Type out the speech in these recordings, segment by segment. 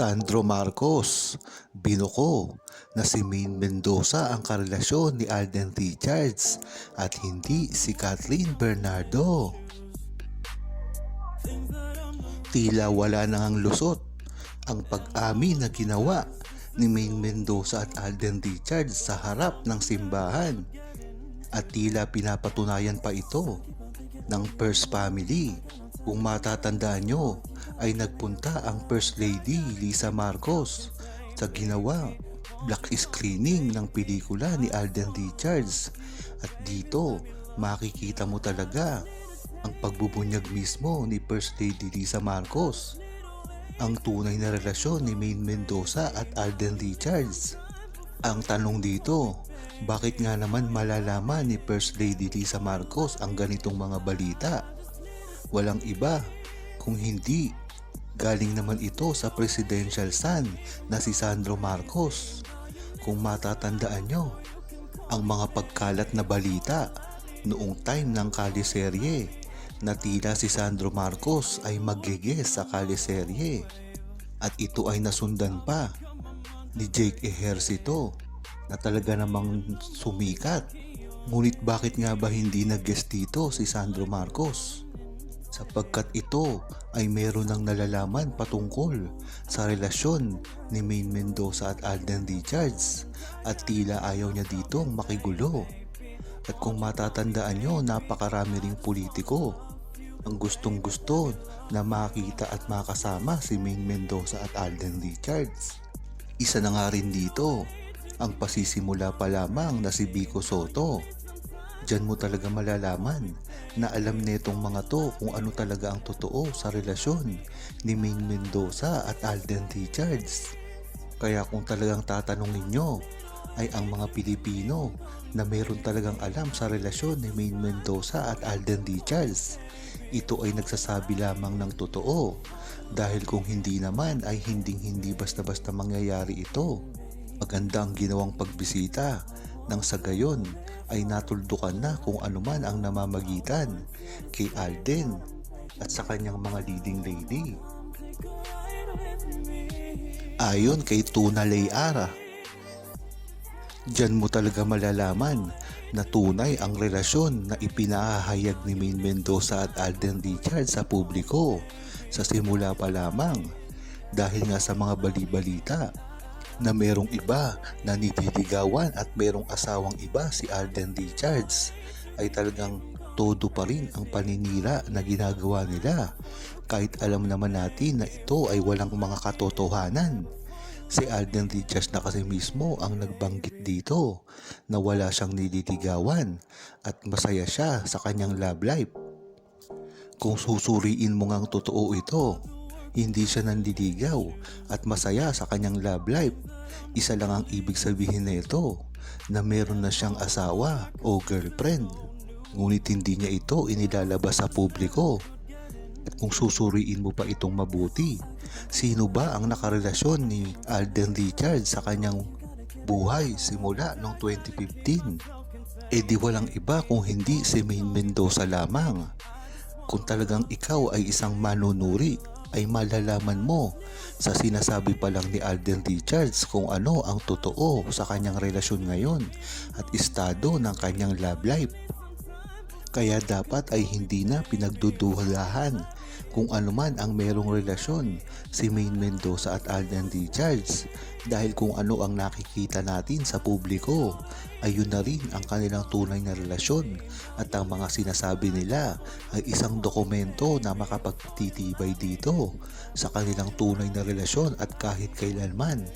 Sandro Marcos, binuko na si Maine Mendoza ang karelasyon ni Alden Richards at hindi si Kathleen Bernardo. Tila wala nang ang lusot ang pag-amin na ginawa ni Maine Mendoza at Alden Richards sa harap ng simbahan at tila pinapatunayan pa ito ng First Family. Kung matatandaan nyo, ay nagpunta ang First Lady Lisa Marcos sa ginawa black screening ng pelikula ni Alden Richards at dito makikita mo talaga ang pagbubunyag mismo ni First Lady Lisa Marcos ang tunay na relasyon ni Maine Mendoza at Alden Richards. Ang tanong dito, bakit nga naman malalaman ni First Lady Lisa Marcos ang ganitong mga balita? Walang iba kung hindi galing naman ito sa presidential son na si Sandro Marcos. Kung matatandaan nyo, ang mga pagkalat na balita noong time ng kaliserye na tila si Sandro Marcos ay maggeges sa kaliserye at ito ay nasundan pa ni Jake Ejercito na talaga namang sumikat. Ngunit bakit nga ba hindi nag-guest dito si Sandro Marcos? Sapagkat ito ay meron ng nalalaman patungkol sa relasyon ni Maine Mendoza at Alden Richards at tila ayaw niya ditong makigulo. At kung matatandaan nyo, napakarami ring politiko ang gustong gusto na makita at makasama si Maine Mendoza at Alden Richards. Isa na nga rin dito ang pasisimula pa lamang na si Vico Soto. Diyan mo talaga malalaman na alam netong mga to kung ano talaga ang totoo sa relasyon ni Maine Mendoza at Alden Richards. Kaya kung talagang tatanungin nyo ay ang mga Pilipino na meron talagang alam sa relasyon ni Maine Mendoza at Alden Richards. Ito ay nagsasabi lamang ng totoo dahil kung hindi naman ay hinding hindi basta-basta mangyayari ito. Maganda ang ginawang pagbisita nang sa gayon ay natuldukan na kung anuman ang namamagitan kay Alden at sa kanyang mga leading lady. Ayon kay Tuna Layara, Diyan mo talaga malalaman na tunay ang relasyon na ipinahayag ni Maine Mendoza at Alden Richards sa publiko sa simula pa lamang dahil nga sa mga bali-balita na merong iba na nititigawan at merong asawang iba si Alden Richards ay talagang todo pa rin ang paninira na ginagawa nila kahit alam naman natin na ito ay walang mga katotohanan. Si Alden Richards na kasi mismo ang nagbanggit dito na wala siyang nililigawan at masaya siya sa kanyang love life. Kung susuriin mo ngang totoo ito, hindi siya nanliligaw at masaya sa kanyang love life. Isa lang ang ibig sabihin nito na meron na siyang asawa o girlfriend. Ngunit hindi niya ito inilalabas sa publiko. At kung susuriin mo pa itong mabuti, sino ba ang nakarelasyon ni Alden Richards sa kanyang buhay simula noong 2015? E di walang iba kung hindi si Maine Mendoza lamang. Kung talagang ikaw ay isang manunuri, ay malalaman mo sa sinasabi pa lang ni Alden Richards kung ano ang totoo sa kanyang relasyon ngayon at estado ng kanyang love life. Kaya dapat ay hindi na pinagduduhalahan kung ano man ang merong relasyon si Maine Mendoza at Alden Richards dahil kung ano ang nakikita natin sa publiko ay yun na rin ang kanilang tunay na relasyon. At ang mga sinasabi nila ay isang dokumento na makapagtitibay dito sa kanilang tunay na relasyon at kahit kailanman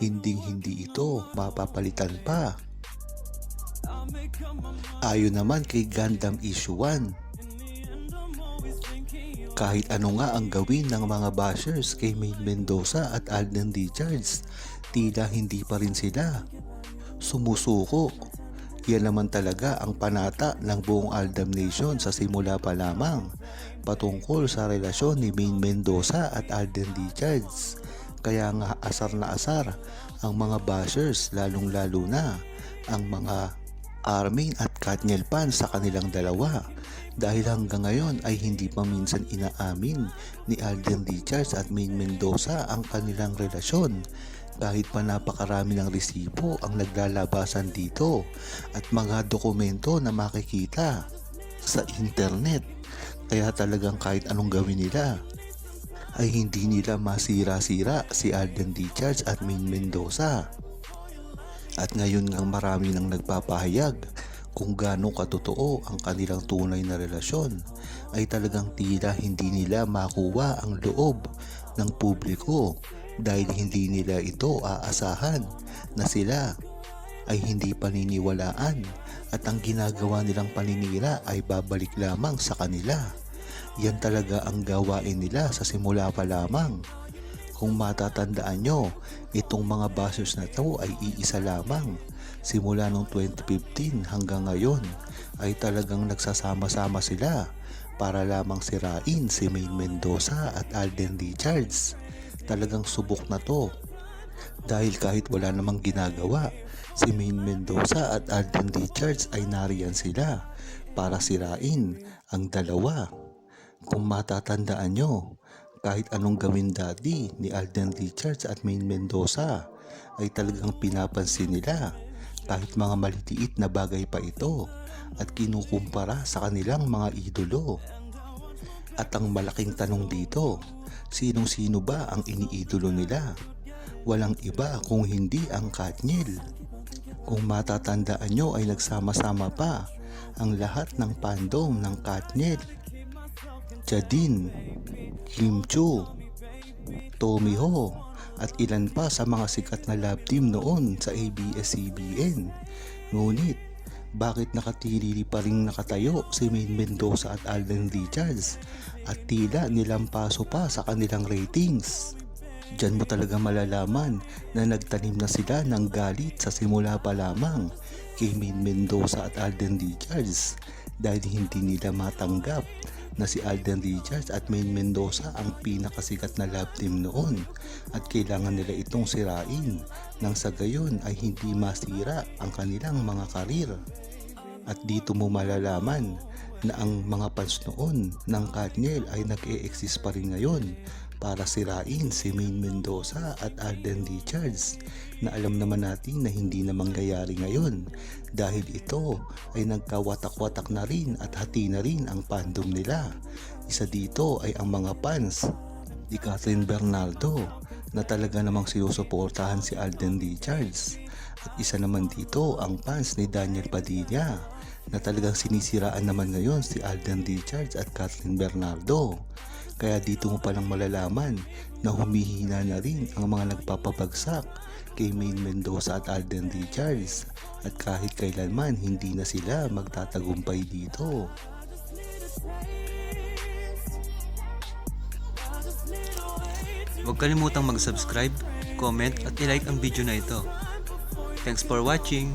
hinding hindi ito mapapalitan pa. Ayon naman kay Gundam Issue 1, kahit ano nga ang gawin ng mga bashers kay Maine Mendoza at Alden Richards, tila hindi pa rin sila sumusuko. Yan naman talaga ang panata ng buong Aldam Nation sa simula pa lamang patungkol sa relasyon ni Maine Mendoza at Alden Richards. Kaya nga asar na asar ang mga bashers lalong lalo na ang mga Armin at Katniel Pan sa kanilang dalawa. Dahil hanggang ngayon ay hindi pa minsan inaamin ni Alden Richards at Maine Mendoza ang kanilang relasyon. Kahit pa napakarami ng resibo ang naglalabasan dito at mga dokumento na makikita sa internet. Kaya talagang kahit anong gawin nila ay hindi nila masira-sira si Alden Richards at Maine Mendoza. At ngayon ngang marami nang nagpapahayag kung gaano katotoo ang kanilang tunay na relasyon ay talagang tila hindi nila makuha ang loob ng publiko dahil hindi nila ito aasahan na sila ay hindi paniniwalaan at ang ginagawa nilang paninira ay babalik lamang sa kanila. Yan talaga ang gawain nila sa simula pa lamang. Kung matatandaan nyo, itong mga basos na to ay iisa lamang. Simula noong 2015 hanggang ngayon ay talagang nagsasama-sama sila para lamang sirain si Maine Mendoza at Alden Richards. Talagang subok na to. Dahil kahit wala namang ginagawa, si Maine Mendoza at Alden Richards ay nariyan sila para sirain ang dalawa. Kung matatandaan nyo, kahit anong gawin dati ni Alden Richards at Maine Mendoza ay talagang pinapansin nila kahit mga malitiit na bagay pa ito at kinukumpara sa kanilang mga idolo. At ang malaking tanong dito, sinong-sino ba ang iniidolo nila? Walang iba kung hindi ang Katniel. Kung matatandaan nyo ay nagsama-sama pa ang lahat ng fandom ng Katniel. Jadin, Kim Chu, Tommy Ho, at ilan pa sa mga sikat na love team noon sa ABS-CBN. Ngunit, bakit nakatirili pa rin nakatayo si Maine Mendoza at Alden Richards at tila nilampaso pa sa kanilang ratings? Diyan mo talaga malalaman na nagtanim na sila ng galit sa simula pa lamang kay Maine Mendoza at Alden Richards dahil hindi nila matanggap na si Alden Richards at Maine Mendoza ang pinakasikat na love team noon at kailangan nila itong sirain nang sa gayon ay hindi masira ang kanilang mga karir. At dito mo malalaman na ang mga fans noon ng Katniel ay nag-e-exist pa rin ngayon para sirain si Maine Mendoza at Alden Richards na alam naman natin na hindi na mangyayari ngayon dahil ito ay nagkawatak-watak na rin at hati na rin ang fandom nila. Isa dito ay ang mga fans ni Catherine Bernardo na talaga namang sinusuportahan si Alden Richards. At isa naman dito ang fans ni Daniel Padilla na talagang sinisiraan naman ngayon si Alden Richards at Catherine Bernardo. Kaya dito mo palang malalaman na humihina na rin ang mga nagpapabagsak kay Maine Mendoza at Alden Richards at kahit kailanman hindi na sila magtatagumpay dito. Huwag kalimutang mag-subscribe, comment at i-like ang video na ito. Thanks for watching!